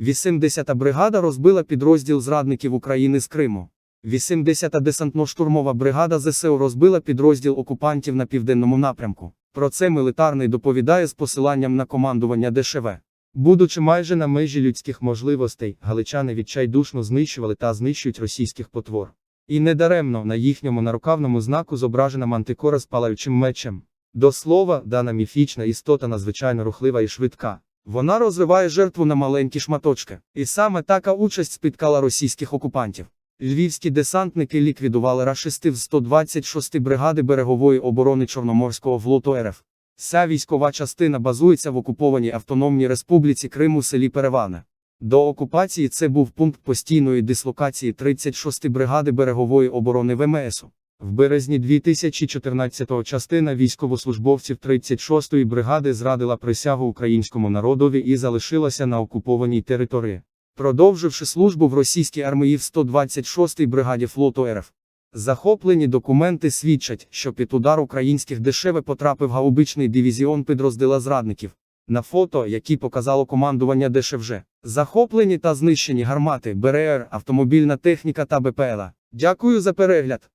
80-та бригада розбила підрозділ зрадників України з Криму. 80-та десантно-штурмова бригада ЗСУ розбила підрозділ окупантів на південному напрямку. Про це мілітарний доповідає з посиланням на командування ДШВ. Будучи майже на межі людських можливостей, галичани відчайдушно знищували та знищують російських потвор. І недаремно на їхньому нарукавному знаку зображена мантикора з палаючим мечем. До слова, дана міфічна істота надзвичайно рухлива і швидка. Вона розриває жертву на маленькі шматочки. І саме така участь спіткала російських окупантів. Львівські десантники ліквідували рашистів з 126 бригади берегової оборони Чорноморського флоту РФ. Ця військова частина базується в окупованій Автономній Республіці Крим у селі Переване. До окупації це був пункт постійної дислокації 36 бригади берегової оборони ВМСу. В березні 2014-го частина військовослужбовців 36-ї бригади зрадила присягу українському народові і залишилася на окупованій території, продовживши службу в російській армії в 126-й бригаді флоту РФ. Захоплені документи свідчать, що під удар українських дешеве потрапив гаубичний дивізіон підрозділа зрадників. На фото, які показало командування ДШВЖ, захоплені та знищені гармати, БРР, автомобільна техніка та БПЛА. Дякую за перегляд.